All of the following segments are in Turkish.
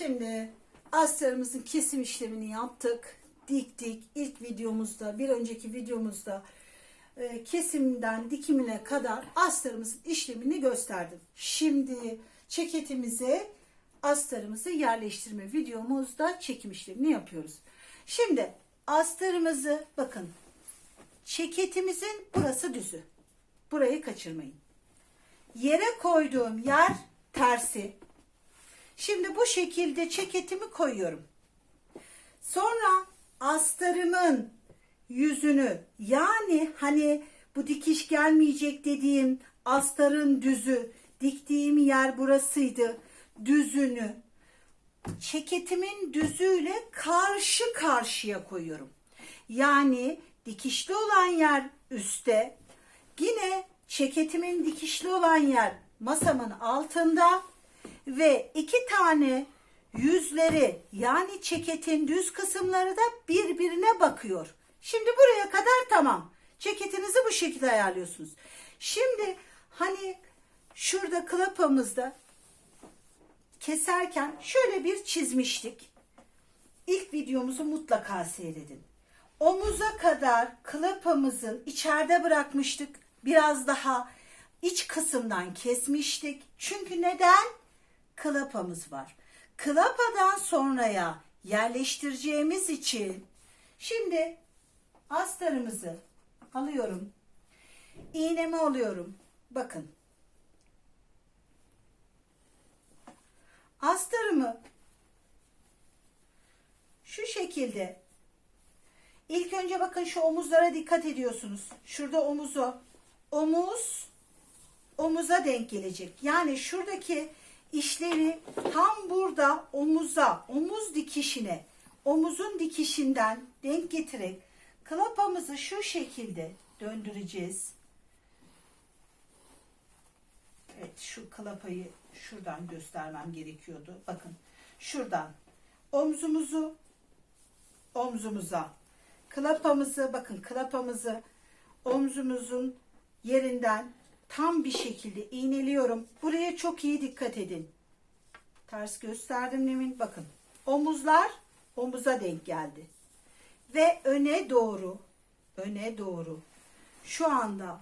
Şimdi astarımızın kesim işlemini yaptık. Diktik. İlk videomuzda, bir önceki videomuzda e, kesimden dikimine kadar astarımızın işlemini gösterdim. Şimdi ceketimize astarımızı yerleştirme videomuzda çekim işlemini yapıyoruz. Şimdi astarımızı bakın ceketimizin burası düzü. Burayı kaçırmayın. Yere koyduğum yer tersi. Şimdi bu şekilde ceketimi koyuyorum. Sonra astarımın yüzünü yani hani bu dikiş gelmeyecek dediğim astarın düzü diktiğim yer burasıydı. Düzünü ceketimin düzüyle karşı karşıya koyuyorum. Yani dikişli olan yer üstte. Yine ceketimin dikişli olan yer masamın altında ve iki tane yüzleri yani ceketin düz kısımları da birbirine bakıyor. Şimdi buraya kadar tamam. Ceketinizi bu şekilde ayarlıyorsunuz. Şimdi hani şurada klapamızda keserken şöyle bir çizmiştik. İlk videomuzu mutlaka seyredin. Omuza kadar klapamızın içeride bırakmıştık. Biraz daha iç kısımdan kesmiştik. Çünkü neden? Klapamız var. Klapadan sonraya yerleştireceğimiz için şimdi astarımızı alıyorum. İğnemi alıyorum. Bakın. Astarımı şu şekilde İlk önce bakın şu omuzlara dikkat ediyorsunuz. Şurada omuzu. Omuz omuza denk gelecek. Yani şuradaki işlevi tam burada omuza, omuz dikişine, omuzun dikişinden denk getirerek klapamızı şu şekilde döndüreceğiz. Evet şu klapayı şuradan göstermem gerekiyordu. Bakın şuradan omzumuzu omzumuza klapamızı bakın klapamızı omzumuzun yerinden tam bir şekilde iğneliyorum. Buraya çok iyi dikkat edin. Ters gösterdim demin. Bakın omuzlar omuza denk geldi. Ve öne doğru öne doğru şu anda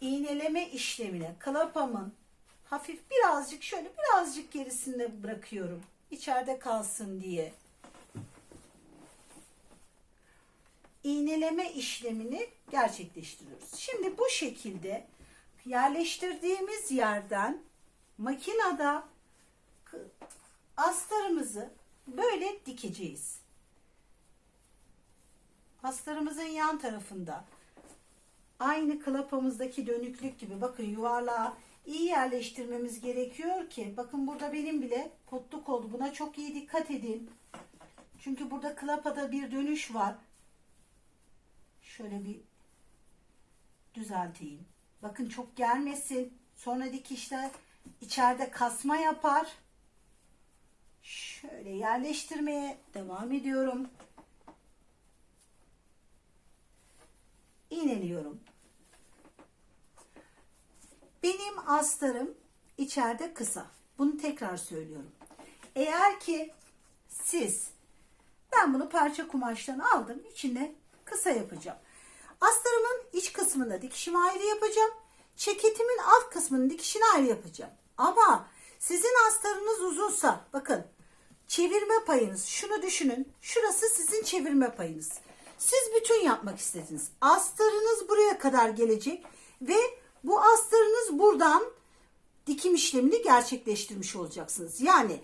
iğneleme işlemine klapamın hafif birazcık şöyle birazcık gerisinde bırakıyorum. İçeride kalsın diye. İğneleme işlemini gerçekleştiriyoruz. Şimdi bu şekilde yerleştirdiğimiz yerden makinede astarımızı böyle dikeceğiz. Astarımızın yan tarafında aynı klapamızdaki dönüklük gibi bakın yuvarlağa iyi yerleştirmemiz gerekiyor ki bakın burada benim bile potluk oldu. Buna çok iyi dikkat edin. Çünkü burada klapada bir dönüş var. Şöyle bir düzelteyim. Bakın çok gelmesin. Sonra dikişler içeride kasma yapar. Şöyle yerleştirmeye devam ediyorum. İğneliyorum. Benim astarım içeride kısa. Bunu tekrar söylüyorum. Eğer ki siz ben bunu parça kumaştan aldım. içine kısa yapacağım. Astarımın iç kısmında dikişimi ayrı yapacağım. Ceketimin alt kısmının dikişini ayrı yapacağım. Ama sizin astarınız uzunsa bakın çevirme payınız şunu düşünün. Şurası sizin çevirme payınız. Siz bütün yapmak istediniz. Astarınız buraya kadar gelecek ve bu astarınız buradan dikim işlemini gerçekleştirmiş olacaksınız. Yani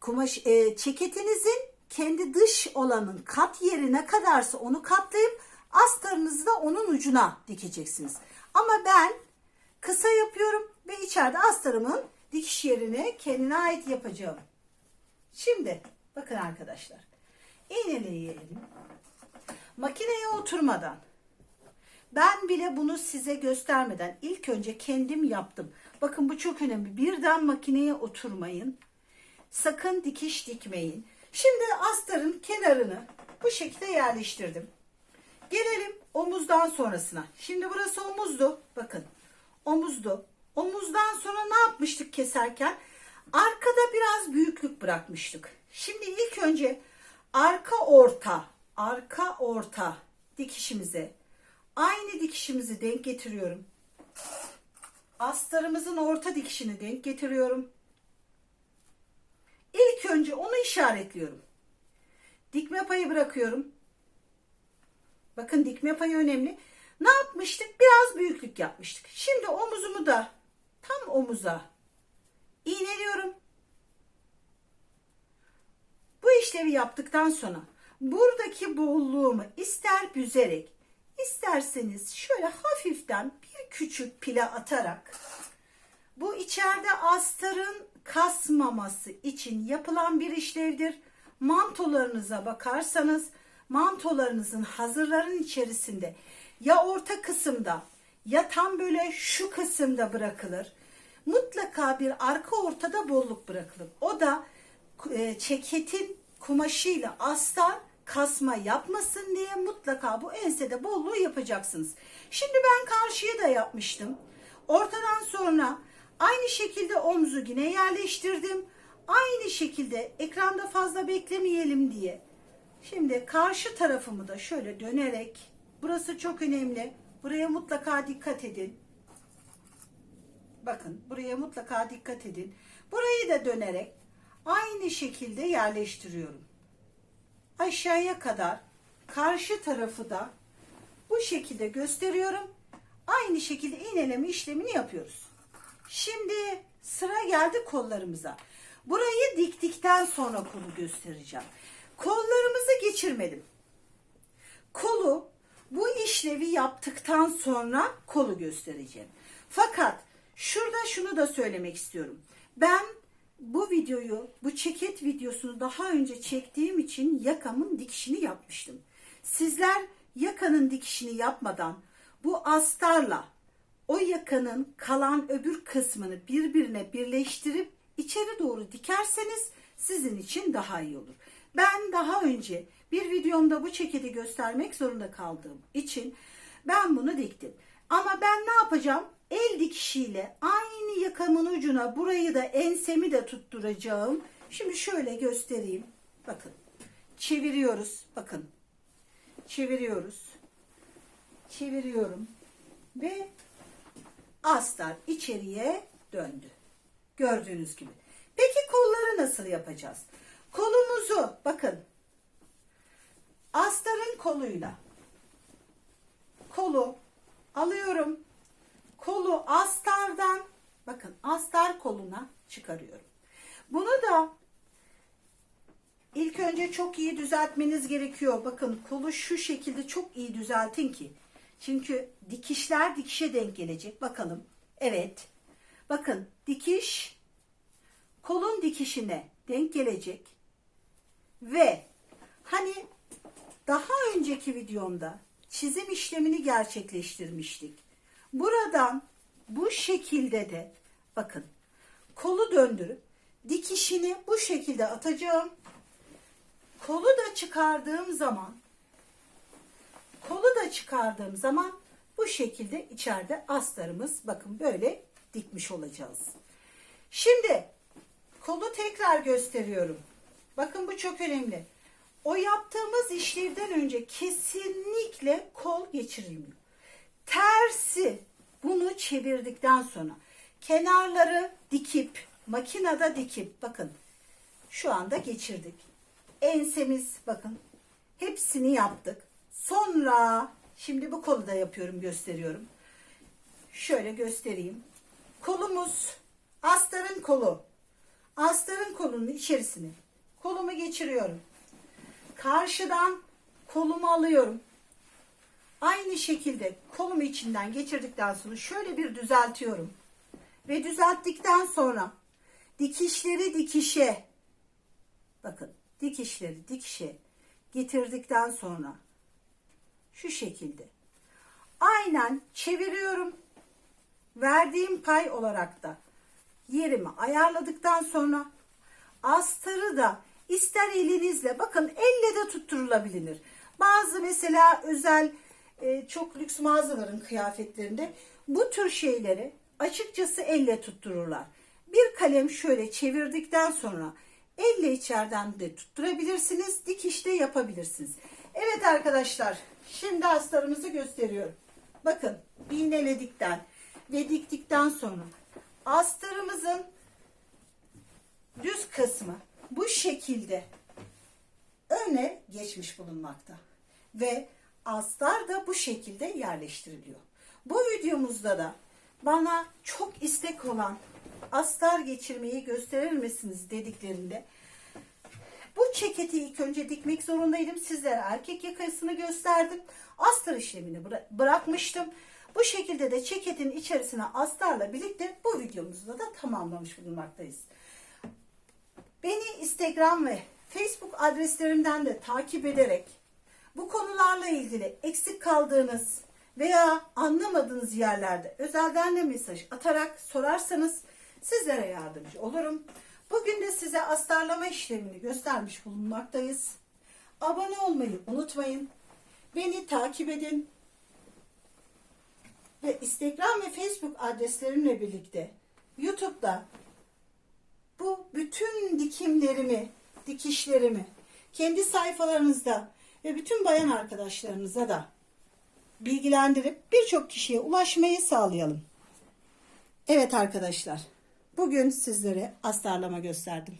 kumaş e, ceketinizin kendi dış olanın kat yeri ne kadarsa onu katlayıp astarınızı da onun ucuna dikeceksiniz. Ama ben kısa yapıyorum ve içeride astarımın dikiş yerini kendine ait yapacağım. Şimdi bakın arkadaşlar. İğneleyelim. Makineye oturmadan ben bile bunu size göstermeden ilk önce kendim yaptım. Bakın bu çok önemli. Birden makineye oturmayın. Sakın dikiş dikmeyin. Şimdi astarın kenarını bu şekilde yerleştirdim. Gelelim omuzdan sonrasına. Şimdi burası omuzdu. Bakın omuzdu. Omuzdan sonra ne yapmıştık keserken? Arkada biraz büyüklük bırakmıştık. Şimdi ilk önce arka orta, arka orta dikişimize aynı dikişimizi denk getiriyorum. Astarımızın orta dikişini denk getiriyorum. İlk önce onu işaretliyorum. Dikme payı bırakıyorum. Bakın dikme payı önemli. Ne yapmıştık? Biraz büyüklük yapmıştık. Şimdi omuzumu da tam omuza iğneliyorum. Bu işlevi yaptıktan sonra buradaki bolluğumu ister büzerek isterseniz şöyle hafiften bir küçük pile atarak bu içeride astarın kasmaması için yapılan bir işlevdir. Mantolarınıza bakarsanız mantolarınızın hazırların içerisinde ya orta kısımda ya tam böyle şu kısımda bırakılır. Mutlaka bir arka ortada bolluk bırakılır. O da e, ceketin kumaşıyla astar kasma yapmasın diye mutlaka bu ensede bolluğu yapacaksınız. Şimdi ben karşıya da yapmıştım. Ortadan sonra aynı şekilde omzu yine yerleştirdim. Aynı şekilde ekranda fazla beklemeyelim diye. Şimdi karşı tarafımı da şöyle dönerek burası çok önemli. Buraya mutlaka dikkat edin. Bakın buraya mutlaka dikkat edin. Burayı da dönerek aynı şekilde yerleştiriyorum. Aşağıya kadar karşı tarafı da bu şekilde gösteriyorum. Aynı şekilde iğneleme işlemini yapıyoruz. Şimdi sıra geldi kollarımıza. Burayı diktikten sonra kolu göstereceğim. Kollarımızı geçirmedim. Kolu bu işlevi yaptıktan sonra kolu göstereceğim. Fakat şurada şunu da söylemek istiyorum. Ben bu videoyu, bu ceket videosunu daha önce çektiğim için yakamın dikişini yapmıştım. Sizler yakanın dikişini yapmadan bu astarla o yakanın kalan öbür kısmını birbirine birleştirip içeri doğru dikerseniz sizin için daha iyi olur. Ben daha önce bir videomda bu ceketi göstermek zorunda kaldığım için ben bunu diktim. Ama ben ne yapacağım? El dikişiyle aynı yakamın ucuna burayı da ensemi de tutturacağım. Şimdi şöyle göstereyim. Bakın. Çeviriyoruz. Bakın. Çeviriyoruz. Çeviriyorum. Ve astar içeriye döndü. Gördüğünüz gibi. Peki kolları nasıl yapacağız? Kolumuzu bakın. Astarın koluyla kolu alıyorum. Kolu astardan bakın astar koluna çıkarıyorum. Bunu da ilk önce çok iyi düzeltmeniz gerekiyor. Bakın kolu şu şekilde çok iyi düzeltin ki. Çünkü dikişler dikişe denk gelecek. Bakalım. Evet. Bakın dikiş kolun dikişine denk gelecek. Ve hani daha önceki videomda çizim işlemini gerçekleştirmiştik. Buradan bu şekilde de bakın kolu döndürüp dikişini bu şekilde atacağım. Kolu da çıkardığım zaman kolu da çıkardığım zaman bu şekilde içeride astarımız bakın böyle dikmiş olacağız. Şimdi kolu tekrar gösteriyorum. Bakın bu çok önemli. O yaptığımız işlevden önce kesinlikle kol geçirilmiyor. Tersi bunu çevirdikten sonra kenarları dikip makinede dikip bakın şu anda geçirdik. Ensemiz bakın hepsini yaptık. Sonra şimdi bu kolu da yapıyorum gösteriyorum. Şöyle göstereyim. Kolumuz astarın kolu. Astarın kolunun içerisine kolumu geçiriyorum. Karşıdan kolumu alıyorum. Aynı şekilde kolumu içinden geçirdikten sonra şöyle bir düzeltiyorum. Ve düzelttikten sonra dikişleri dikişe bakın dikişleri dikişe getirdikten sonra şu şekilde aynen çeviriyorum. Verdiğim pay olarak da yerimi ayarladıktan sonra astarı da ister elinizle bakın elle de tutturulabilir. Bazı mesela özel e, çok lüks mağazaların kıyafetlerinde bu tür şeyleri açıkçası elle tuttururlar. Bir kalem şöyle çevirdikten sonra elle içeriden de tutturabilirsiniz. Dikişte yapabilirsiniz. Evet arkadaşlar şimdi astarımızı gösteriyorum. Bakın iğneledikten ve diktikten sonra astarımızın düz kısmı bu şekilde öne geçmiş bulunmakta. Ve astar da bu şekilde yerleştiriliyor. Bu videomuzda da bana çok istek olan astar geçirmeyi gösterir misiniz dediklerinde ceketi ilk önce dikmek zorundaydım. Sizlere erkek yakasını gösterdim. Astar işlemini bıra- bırakmıştım. Bu şekilde de ceketin içerisine astarla birlikte bu videomuzda da tamamlamış bulunmaktayız. Beni Instagram ve Facebook adreslerimden de takip ederek bu konularla ilgili eksik kaldığınız veya anlamadığınız yerlerde özelden de mesaj atarak sorarsanız sizlere yardımcı olurum. Bugün de size astarlama işlemini göstermiş bulunmaktayız. Abone olmayı unutmayın. Beni takip edin. Ve Instagram ve Facebook adreslerimle birlikte YouTube'da bu bütün dikimlerimi, dikişlerimi kendi sayfalarınızda ve bütün bayan arkadaşlarınıza da bilgilendirip birçok kişiye ulaşmayı sağlayalım. Evet arkadaşlar, bugün sizlere astarlama gösterdim.